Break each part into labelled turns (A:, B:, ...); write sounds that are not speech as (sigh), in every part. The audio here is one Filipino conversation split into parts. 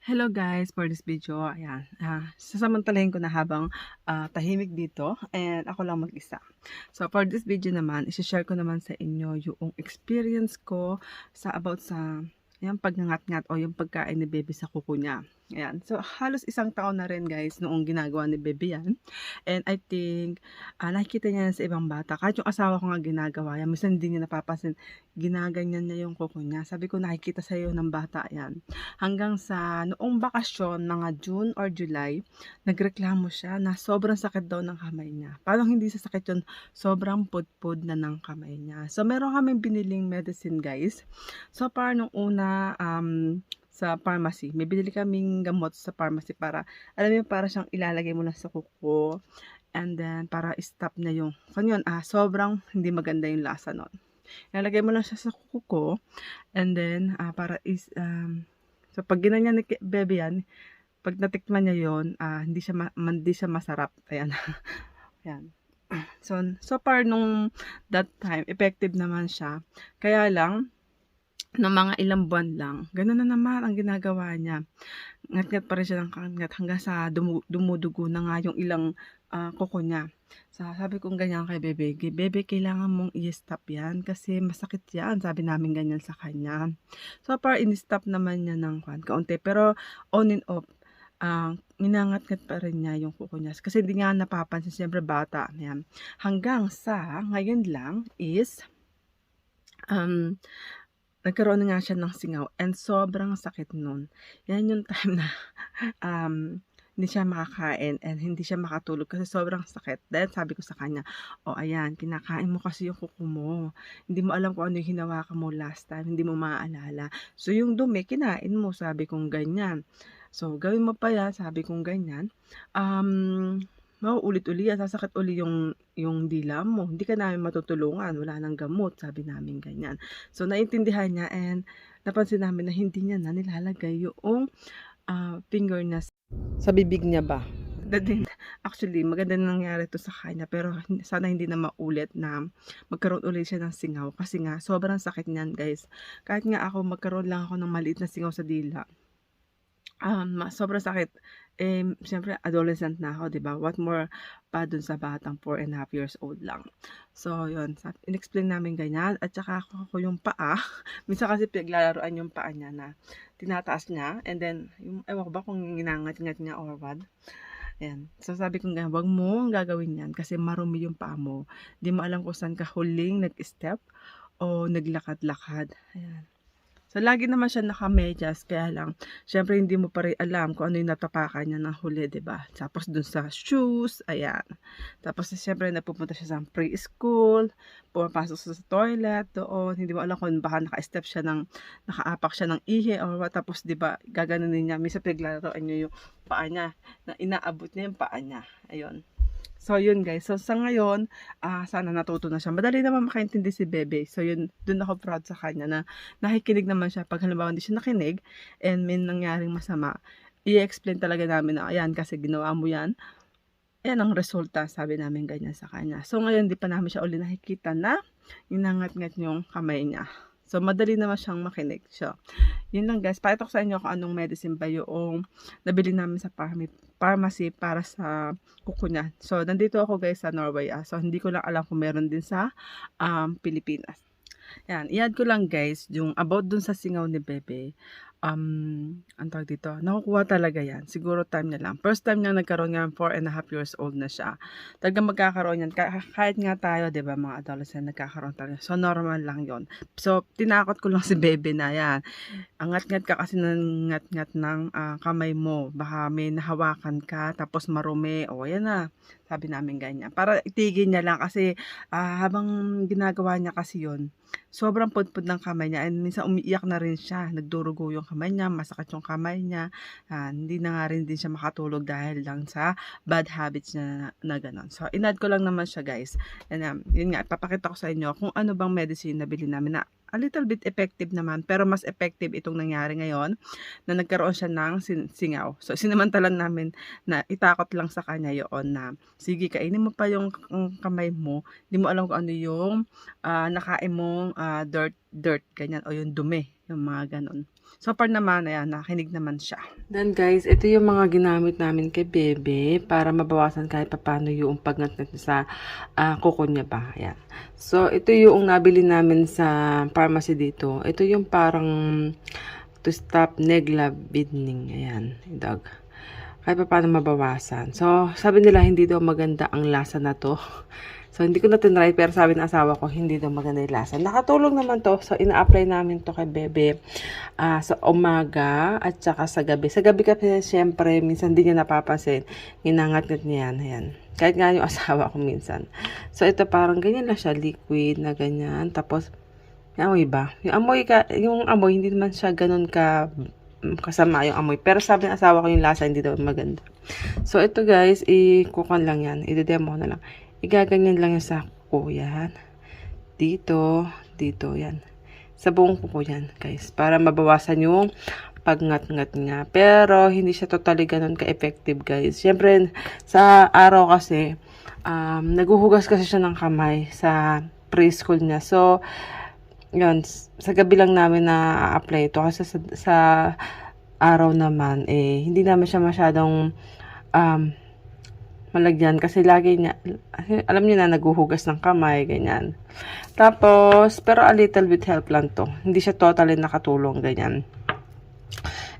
A: Hello guys, for this video, ayan, ah, sasamantalahin ko na habang ah, tahimik dito and ako lang mag-isa. So for this video naman, isi-share ko naman sa inyo yung experience ko sa about sa yung pagngangat-ngat o yung pagkain ni baby sa kuko niya. Ayan. So, halos isang taon na rin guys noong ginagawa ni baby yan. And I think, ah, nakikita niya sa ibang bata. Kahit yung asawa ko nga ginagawa yan. Minsan hindi niya napapansin. Ginaganyan niya yung kuko niya. Sabi ko, nakikita sa iyo ng bata yan. Hanggang sa noong bakasyon, mga June or July, nagreklamo siya na sobrang sakit daw ng kamay niya. Parang hindi sa sakit yun, sobrang pudpud na ng kamay niya. So, meron kaming biniling medicine guys. So, para nung una, um, sa pharmacy. May binili kaming gamot sa pharmacy para, alam mo para siyang ilalagay mo lang sa kuko. And then, para stop na yung, kanyon, ah, sobrang hindi maganda yung lasa nun. Ilalagay mo lang siya sa kuko. And then, ah, para is, um, so pag ginanyan ni bebe yan, pag natikman niya yon ah, hindi siya ma- hindi siya masarap. Ayan. (laughs) Ayan. So, so far nung that time, effective naman siya. Kaya lang, ng mga ilang buwan lang, gano'n na naman ang ginagawa niya. Ngat-ngat pa rin siya ng ngat hanggang sa dumu- dumudugo na nga yung ilang ah, kuko niya. So, sabi kong ganyan kay Bebe, Bebe, kailangan mong i-stop yan kasi masakit yan. Sabi namin ganyan sa kanya. So far, in-stop naman niya ng kwan, kaunti. Pero on and off, ah, minangat-ngat pa rin niya yung kuko niya. Kasi hindi nga napapansin, siyempre bata. Yan. Hanggang sa, ngayon lang, is, um, nagkaroon na nga siya ng singaw and sobrang sakit nun. Yan yung (laughs) time na um, hindi siya makakain and hindi siya makatulog kasi sobrang sakit. Dahil sabi ko sa kanya, oh, ayan, kinakain mo kasi yung kuko mo. Hindi mo alam kung ano yung hinawakan mo last time, hindi mo maaalala. So yung dumi, kinain mo, sabi kong ganyan. So gawin mo pa yan, sabi kong ganyan. Um, mauulit-uli yan, sasakit uli yung, yung dila mo. Hindi ka namin matutulungan, wala nang gamot, sabi namin ganyan. So, naintindihan niya and napansin namin na hindi niya na nilalagay yung uh, finger niya sa bibig niya ba. Din, actually, maganda nangyari to sa kanya pero sana hindi na maulit na magkaroon ulit siya ng singaw kasi nga sobrang sakit niyan guys. Kahit nga ako magkaroon lang ako ng maliit na singaw sa dila. Um, sobrang sakit eh, siyempre adolescent na ako, 'di ba? What more pa dun sa batang 4 and a half years old lang. So, yun. In-explain namin ganyan. At saka ako, ako yung paa. (laughs) Minsan kasi pinaglalaroan yung paa niya na tinataas niya. And then, yung, ewan ko ba kung ginangat-ngat niya or what. Ayan. So, sabi ko nga, wag mo gagawin yan kasi marumi yung paa mo. Di mo alam kung saan ka huling nag-step o naglakad-lakad. Ayan. So, lagi naman siya nakamedyas, kaya lang, syempre hindi mo pa rin alam kung ano yung natapakan niya ng huli, ba diba? Tapos dun sa shoes, ayan. Tapos syempre napupunta siya sa preschool, pumapasok sa toilet, doon, hindi mo alam kung baka naka-step siya ng, nakaapak siya ng ihi, or what, tapos di ba gaganunin niya, minsan paglaruan niyo yung paa niya, na inaabot niya yung paa niya, ayun. So, yun guys. So, sa ngayon, uh, sana natuto na siya. Madali naman makaintindi si Bebe. So, yun, dun ako proud sa kanya na nakikinig naman siya. Pag halimbawa hindi siya nakinig and may nangyaring masama, i-explain talaga namin na, ayan, kasi ginawa mo yan. Ayan ang resulta, sabi namin ganyan sa kanya. So, ngayon, di pa namin siya uli nakikita na inangat-ngat yung kamay niya. So, madali naman siyang makinig. So, yun lang guys. Pakita ko sa inyo kung anong medicine ba yung nabili namin sa pharmacy para sa kuko niya. So, nandito ako guys sa Norway. Ah. So, hindi ko lang alam kung meron din sa um, Pilipinas. Yan, i-add ko lang guys yung about dun sa singaw ni Bebe um, ang tawag dito, nakukuha talaga yan. Siguro time niya lang. First time niya nagkaroon nga, 4 and a half years old na siya. Talagang magkakaroon yan. Kahit nga tayo, di ba, mga adolescent, nagkakaroon talaga. So, normal lang yon So, tinakot ko lang (laughs) si baby na yan. Angat-ngat ka kasi ng ngat-ngat ng uh, kamay mo. Baka may nahawakan ka, tapos marumi. O, yan na. Sabi namin ganyan. Para itigil niya lang kasi uh, habang ginagawa niya kasi yon sobrang pudpud ng kamay niya and minsan umiiyak na rin siya. Nagdurugo yung kamay niya, masakit yung kamay niya. Uh, hindi na nga rin din siya makatulog dahil lang sa bad habits niya na, na gano'n. So, inad ko lang naman siya guys. And um, yun nga, papakita ko sa inyo kung ano bang medicine na bilhin namin na a little bit effective naman, pero mas effective itong nangyari ngayon na nagkaroon siya ng singaw. So, sinamantalan namin na itakot lang sa kanya yon na, sige, kainin mo pa yung kamay mo, hindi mo alam kung ano yung uh, nakain mong uh, dirt, dirt, ganyan, o yung dumi, yung mga ganon. So far naman, ayan, nakinig naman siya. Then guys, ito yung mga ginamit namin kay Bebe para mabawasan kahit papano yung pagngat sa ah, kuko niya ba. Ayan. So, ito yung nabili namin sa pharmacy dito. Ito yung parang to stop negla bleeding. Ayan, dog. Kahit pa paano mabawasan. So, sabi nila hindi daw maganda ang lasa na to. (laughs) So, hindi ko na tinry, pero sabi ng asawa ko, hindi daw maganda yung lasa. Nakatulong naman to. So, ina-apply namin to kay Bebe ah, sa umaga at saka sa gabi. Sa gabi kasi, syempre, minsan di niya napapansin. Ginangat-ngat niya yan. Ayan. Kahit nga yung (laughs) asawa ko minsan. So, ito parang ganyan lang siya, liquid na ganyan. Tapos, yung amoy ba? Yung amoy, ka, yung amoy, hindi naman siya ganun ka kasama yung amoy. Pero sabi ng asawa ko yung lasa, hindi daw maganda. So, ito guys, ikukuhan lang yan. I-demo ko na lang. Igaganyan lang yan sa kuko yan. Dito, dito, yan. Sa buong kuko yan, guys. Para mabawasan yung pagngat-ngat nga. Pero, hindi siya totally ganun ka-effective, guys. Siyempre, sa araw kasi, um, naguhugas kasi siya ng kamay sa preschool niya. So, yun, sa gabi lang namin na apply ito kasi sa, sa araw naman, eh, hindi naman siya masyadong um, malagyan kasi lagi niya, alam niyo na naguhugas ng kamay, ganyan. Tapos, pero a little bit help lang to. Hindi siya totally nakatulong, ganyan.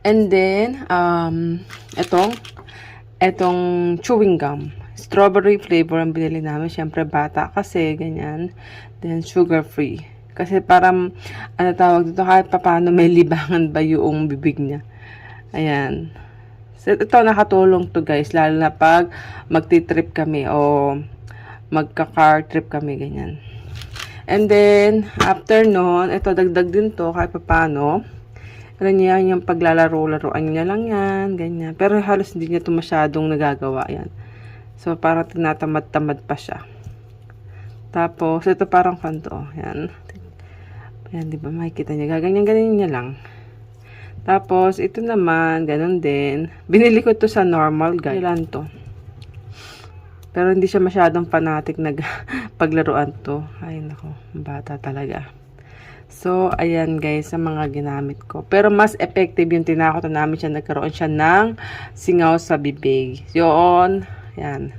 A: And then, um, etong, etong chewing gum. Strawberry flavor ang binili namin. Siyempre, bata kasi, ganyan. Then, sugar free. Kasi parang, ano tawag dito, kahit papaano may libangan ba yung bibig niya. Ayan. So, ito nakatulong to guys, lalo na pag magti-trip kami o magka-car trip kami, ganyan. And then, after nun, ito dagdag din to kahit papaano. Alam niya, yung paglalaro-laruan niya lang yan, ganyan. Pero halos hindi niya to masyadong nagagawa yan. So, parang tinatamad-tamad pa siya. Tapos, ito parang kanto. Yan. Yan, di ba? Makikita niya. Gaganyan-ganyan niya lang. Tapos, ito naman, ganun din. Binili ko to sa normal, guys. Kailan to? Pero hindi siya masyadong fanatic nag (laughs) paglaruan to. Ay, nako. Bata talaga. So, ayan guys, sa mga ginamit ko. Pero mas effective yung tinakot na namin siya. Nagkaroon siya ng singaw sa bibig. Yun. Yan.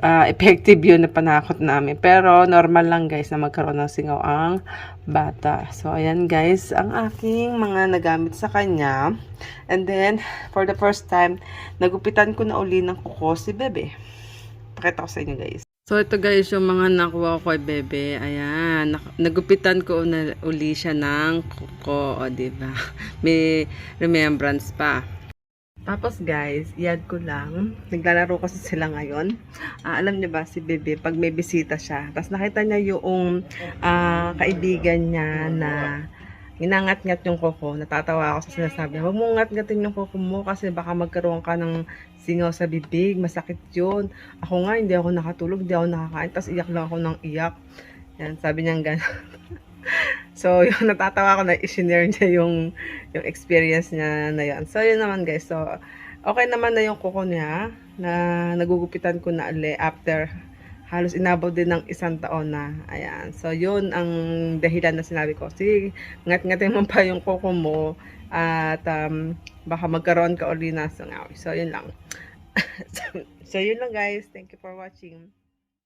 A: Ah, effective yun na panakot namin. Pero, normal lang guys na magkaroon ng singaw ang bata. So, ayan guys, ang aking mga nagamit sa kanya. And then, for the first time, nagupitan ko na uli ng kuko si Bebe. Pakita ko sa inyo guys. So, ito guys, yung mga nakuha ko kay Bebe. Ayan, nagupitan ko na uli siya ng kuko, o diba? (laughs) May remembrance pa. Tapos guys, iad ko lang. Naglalaro kasi sila ngayon. Ah, alam niyo ba, si Bebe, pag may bisita siya, tapos nakita niya yung ah, kaibigan niya na inangat-ngat yung koko. Natatawa ako sa sinasabi niya, huwag mo ngat-ngatin yung koko mo kasi baka magkaroon ka ng singaw sa bibig. Masakit yun. Ako nga, hindi ako nakatulog, hindi ako nakakain. Tapos iyak lang ako ng iyak. Yan, sabi niya gano'n. (laughs) (laughs) so, yun, (laughs) natatawa ako na i-share niya yung, yung experience niya na yun. So, yun naman guys. So, okay naman na yung kuko niya na nagugupitan ko na ali after halos inabot din ng isang taon na. Ayan. So, yun ang dahilan na sinabi ko. Sige, ngat-ngatin mo pa yung kuko mo at um, baka magkaroon ka uli na sangaw. So, yun lang. (laughs) so, yun lang guys. Thank you for watching.